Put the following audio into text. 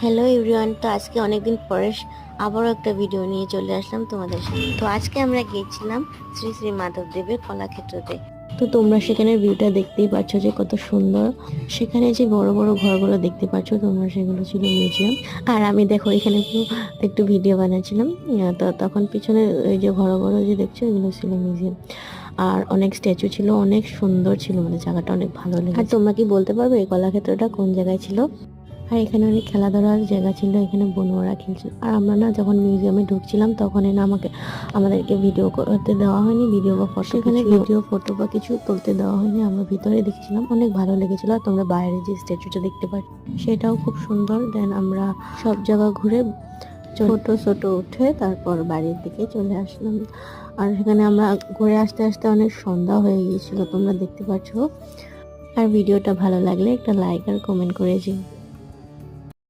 Hello everyone তো আজকে অনেকদিন পরে আবারও একটা ভিডিও নিয়ে চলে আসলাম তোমাদের সাথে তো আজকে আমরা গিয়েছিলাম শ্রী শ্রী মাধবদেবের কলাক্ষেত্রতে। তো তোমরা সেখানে ভিউটা দেখতেই পাচ্ছ যে কত সুন্দর। সেখানে যে বড় বড় ঘরগুলো দেখতে পাচ্ছ, তোমরা সেগুলো ছিল মিউজিয়াম আর আমি দেখো, এখানে একটু ভিডিও বানাচ্ছিলাম। তো তখন পিছনে ওই যে ঘর ঘর যে দেখছ, এগুলো ছিল মিউজিয়াম আর অনেক স্ট্যাচু ছিল, অনেক সুন্দর ছিল মানে জায়গাটা অনেক ভালো লেগেছে। আর তোমরা কি বলতে পারবে, এই কলাক্ষেত্রটা কোন জায়গায় ছিল? আর এখানে অনেক খেলাধুলার জায়গা ছিল এখানে বনুয়ারা খেলছিল। আর আমরা না যখন মিউজিয়ামে ঢুকছিলাম তখন না আমাকে আমাদেরকে ভিডিও করতে দেওয়া হয়নি ভিডিও বা ফটো এখানে ভিডিও ফটো বা কিছু তুলতে দেওয়া হয়নি আমরা ভিতরে দেখছিলাম অনেক ভালো লেগেছিল আর তোমরা বাইরে যে স্ট্যাচুটা দেখতে পাচ্ছ সেটাও খুব সুন্দর। দেন আমরা সব জায়গা ঘুরে ছোট ছোট উঠে তারপর বাড়ির দিকে চলে আসলাম। আর সেখানে আমরা ঘুরে আসতে আসতে অনেক সন্ধ্যা হয়ে গিয়েছিল তোমরা দেখতে পাচ্ছ আর ভিডিওটা ভালো লাগলে একটা লাইক আর কমেন্ট করে